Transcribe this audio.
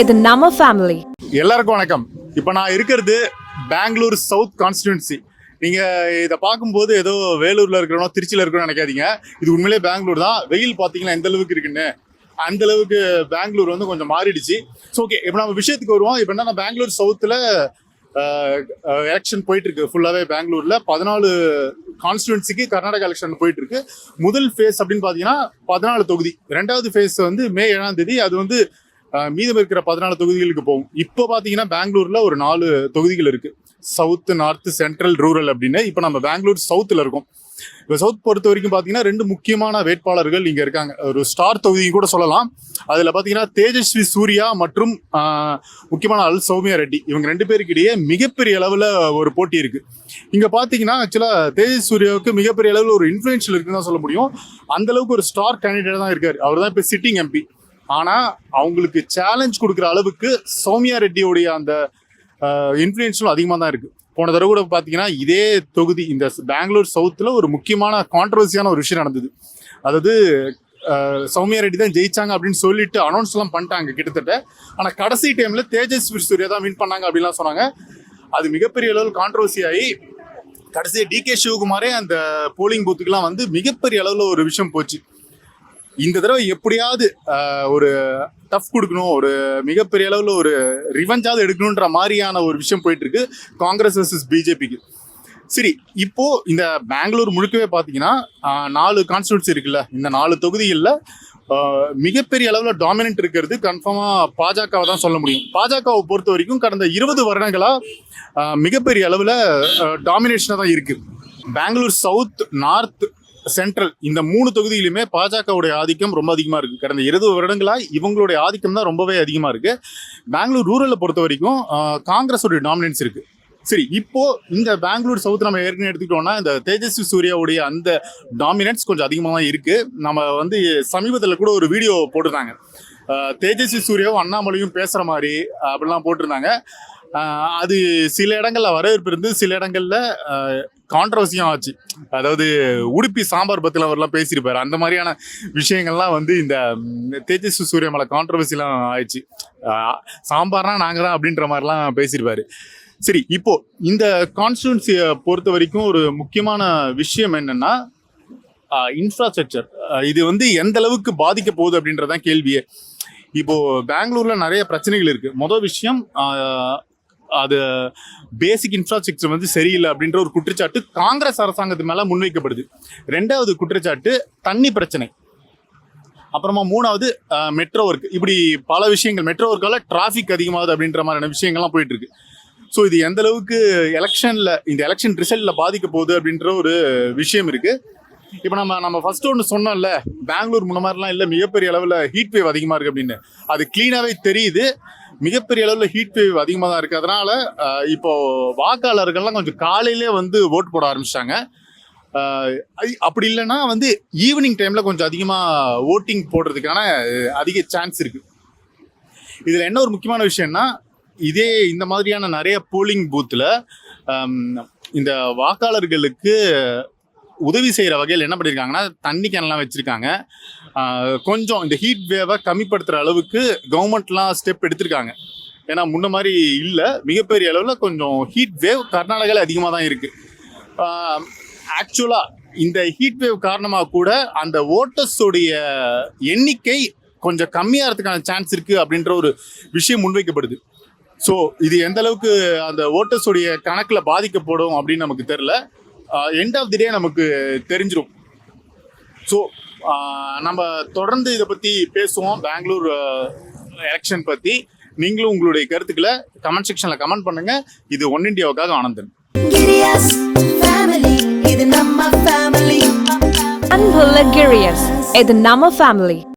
இது நம்ம ஃபேமிலி எல்லாருக்கும் வணக்கம். இப்போ நான் இருக்கிறது பெங்களூர் சவுத் கான்ஸ்டிடுவன்சி நீங்க இதை பார்க்கும்போது ஏதோ வேலூர்ல இருக்கிறனோ திருச்சியில இருக்கிறோம் நினைக்காதீங்க. இது உண்மையிலே பெங்களூர் தான். வெயில் பார்த்தீங்கன்னா எந்த அளவுக்கு இருக்குன்னு? அந்த அளவுக்கு பெங்களூர் வந்து கொஞ்சம் மாறிடுச்சு. ஸோ ஓகே இப்போ நம்ம விஷயத்துக்கு வருவோம். இப்போ என்ன பெங்களூர் சவுத்தில் எலெக்ஷன் போயிட்டு இருக்கு ஃபுல்லாகவே பெங்களூர்ல. பதினாலு கான்ஸ்டுவன்சிக்கு கர்நாடகா எலெக்ஷன் போயிட்டு இருக்கு முதல் ஃபேஸ் அப்படின்னு பார்த்தீங்கன்னா பதினாலு தொகுதி. ரெண்டாவது ஃபேஸ் வந்து மே ஏழாம் தேதி. அது வந்து மீதம் இருக்கிற பதினாலு தொகுதிகளுக்கு போகும். இப்போ பார்த்தீங்கன்னா பெங்களூர்ல ஒரு நாலு தொகுதிகள் இருக்கு. சவுத் நார்த்து சென்ட்ரல் ரூரல் அப்படின்னு இப்போ நம்ம பெங்களூர் சவுத்தில் இருக்கோம். இப்போ சவுத் பொறுத்த வரைக்கும் பார்த்தீங்கன்னா ரெண்டு முக்கியமான வேட்பாளர்கள் இங்கே இருக்காங்க. ஒரு ஸ்டார் தொகுதியும் கூட சொல்லலாம். அதில் பார்த்தீங்கன்னா தேஜஸ்வி சூர்யா மற்றும் முக்கியமான அல் சௌமியா ரெட்டி. இவங்க ரெண்டு பேருக்கிடையே மிகப்பெரிய அளவில் ஒரு போட்டி இருக்குது இங்கே பார்த்தீங்கன்னா ஆக்சுவலாக தேஜஸ் சூர்யாவுக்கு மிகப்பெரிய அளவில் ஒரு இன்ஃப்ளூயன்ஷியல் இருக்குன்னு தான் சொல்ல முடியும். அந்த அளவுக்கு ஒரு ஸ்டார் கேண்டிடேட் தான் இருக்கார். அவர் தான் இப்போ சிட்டிங் எம்பி ஆனால் அவங்களுக்கு சேலஞ்ச் கொடுக்குற அளவுக்கு சௌமியா ரெட்டியோடைய அந்த இன்ஃப்ளூயன்ஸும் அதிகமாக தான் இருக்குது போன தடவை கூட பார்த்தீங்கன்னா இதே தொகுதி இந்த பெங்களூர் சவுத்தில் ஒரு முக்கியமான கான்ட்ரவர்சியான ஒரு விஷயம் நடந்தது. அதாவது சௌமியா ரெட்டி தான் ஜெயிச்சாங்க அப்படின்னு சொல்லிட்டு அனௌன்ஸ்லாம் பண்ணிட்டாங்க கிட்டத்தட்ட. ஆனால் கடைசி டைமில் தேஜஸ்வி சூர்யா தான் வின் பண்ணாங்க அப்படின்லாம் சொன்னாங்க. அது மிகப்பெரிய அளவில் கான்ட்ரவர்சி ஆகி கடைசியாக டிகே சிவகுமாரே அந்த போலிங் பூத்துக்கெல்லாம் வந்து மிகப்பெரிய அளவில் ஒரு விஷயம் போச்சு. இந்த தடவை எப்படியாவது ஒரு டஃப் கொடுக்கணும் ஒரு மிகப்பெரிய அளவில் ஒரு ரிவெஞ்சாவது எடுக்கணுன்ற மாதிரியான ஒரு விஷயம் போயிட்டு இருக்கு காங்கிரஸ் வர்சஸ் பிஜேபிக்கு சரி இப்போ இந்த பெங்களூர் முழுக்கவே பார்த்தீங்கன்னா நாலு கான்ஸ்டியூன்சி இருக்குல்ல இந்த நாலு தொகுதிகளில் மிகப்பெரிய அளவில் டாமினன்ட் இருக்கிறது கன்ஃபார்மாக பாஜகவை தான் சொல்ல முடியும். பாஜகவை பொறுத்த வரைக்கும் கடந்த இருபது வருடங்களாக மிகப்பெரிய அளவில் டாமினேஷனாக தான் இருக்குது பெங்களூர் சவுத் நார்த் சென்ட்ரல் இந்த மூணு தொகுதியிலுமே பாஜகவுடைய ஆதிக்கம் ரொம்ப அதிகமாக இருக்குது கடந்த இருபது வருடங்களாக இவங்களுடைய ஆதிக்கம் தான் ரொம்பவே அதிகமாக இருக்குது பெங்களூர் ரூரலை பொறுத்த வரைக்கும் காங்கிரஸோடைய டாமினன்ஸ் இருக்குது சரி இப்போ இந்த பெங்களூர் சவுத் நம்ம ஏற்கனவே எடுத்துக்கிட்டோம்னா இந்த தேஜஸ்வி சூர்யாவுடைய அந்த டாமினன்ஸ் கொஞ்சம் அதிகமாக தான் இருக்கு. நம்ம வந்து சமீபத்தில் கூட ஒரு வீடியோ போட்டிருந்தாங்க. தேஜஸ்வி சூர்யாவும் அண்ணாமலையும் பேசுற மாதிரி அப்படிலாம் போட்டிருந்தாங்க. அது சில இடங்கள்ல வரவேற்பு இருந்து சில இடங்கள்ல கான்ட்ரவர்சியும் ஆச்சு. அதாவது உடுப்பி சாம்பார் பத்தில் அவர்லாம் பேசியிருப்பாரு. அந்த மாதிரியான விஷயங்கள்லாம் வந்து இந்த தேஜஸ்வி சூரியமலை கான்ட்ரவர்சிலாம் ஆயிடுச்சு. சாம்பார்னா நாங்க தான் அப்படின்ற மாதிரிலாம் பேசியிருப்பாரு. சரி இப்போ இந்த கான்ஸ்டியூன்சியை பொறுத்த வரைக்கும் ஒரு முக்கியமான விஷயம் என்னன்னா இன்ஃப்ராஸ்ட்ரக்சர் இது வந்து எந்த அளவுக்கு பாதிக்க போகுது அப்படின்றதான் கேள்வியே. இப்போ பெங்களூர்ல நிறைய பிரச்சனைகள் இருக்கு. மொதல் விஷயம் அது பேசிக் இன்ஃப்ராஸ்ட்ரக்சர் வந்து சரியில்லை அப்படின்ற ஒரு குற்றச்சாட்டு காங்கிரஸ் அரசாங்கத்து மேலே முன்வைக்கப்படுது. ரெண்டாவது குற்றச்சாட்டு தண்ணி பிரச்சனை. அப்புறமா மூணாவது மெட்ரோ ஒர்க் இப்படி பல விஷயங்கள் மெட்ரோ ஒர்க்கால டிராஃபிக் அதிகமாகுது அப்படின்ற மாதிரியான விஷயங்கள்லாம் போயிட்டு இருக்கு ஸோ இது எந்த அளவுக்கு எலெக்ஷனில் இந்த எலெக்ஷன் ரிசல்ட்ல பாதிக்க போகுது அப்படின்ற ஒரு விஷயம் இருக்குது இப்போ நம்ம நம்ம ஃபர்ஸ்ட் ஒன்று சொன்னோம்ல பெங்களூர் முன்ன மாதிரிலாம் இல்லை மிகப்பெரிய அளவில் ஹீட் வேவ் அதிகமாக இருக்குது அப்படின்னு. அது க்ளீனாகவே தெரியுது. மிகப்பெரிய அளவில் ஹீட் வேவ் அதிகமாக தான் இருக்குது அதனால இப்போ வாக்காளர்கள்லாம் கொஞ்சம் காலையிலே வந்து ஓட்டு போட ஆரம்பிச்சிட்டாங்க. அப்படி இல்லைன்னா வந்து ஈவினிங் டைமில் கொஞ்சம் அதிகமாக ஓட்டிங் போடுறதுக்கான அதிக சான்ஸ் இருக்குது இதில் என்ன ஒரு முக்கியமான விஷயம்னா இதே இந்த மாதிரியான நிறைய போலிங் பூத்தில் இந்த வாக்காளர்களுக்கு உதவி செய்கிற வகையில் என்ன பண்ணியிருக்காங்கன்னா தண்ணி கேன்லாம் வச்சுருக்காங்க. கொஞ்சம் இந்த ஹீட் வேவை கம்மிப்படுத்துகிற அளவுக்கு கவர்மெண்ட்லாம் ஸ்டெப் எடுத்திருக்காங்க. ஏன்னா முன்ன மாதிரி இல்லை. மிகப்பெரிய அளவில் கொஞ்சம் ஹீட் வேவ் கர்நாடகாவில் அதிகமாக தான் இருக்குது ஆக்சுவலாக இந்த ஹீட் வேவ் காரணமாக கூட அந்த ஓட்டர்ஸோடைய எண்ணிக்கை கொஞ்சம் கம்மியாகிறதுக்கான சான்ஸ் இருக்குது அப்படின்ற ஒரு விஷயம் முன்வைக்கப்படுது. ஸோ இது எந்த அளவுக்கு அந்த ஓட்டர்ஸோடைய கணக்கில் பாதிக்கப்படும் அப்படின்னு நமக்கு தெரில எண்ட் ஆஃப் தி டே நமக்கு தெரிஞ்சிடும் ஸோ நம்ம தொடர்ந்து இதை பற்றி பேசுவோம். பெங்களூர் எலெக்ஷன் பற்றி நீங்களும் உங்களுடைய கருத்துக்களை கமெண்ட் செக்ஷனில் கமெண்ட் பண்ணுங்கள் இது ஒன் இண்டியாவுக்காக ஆனந்தன். அன்புள்ள கிரியஸ் இது நம்ம ஃபேமிலி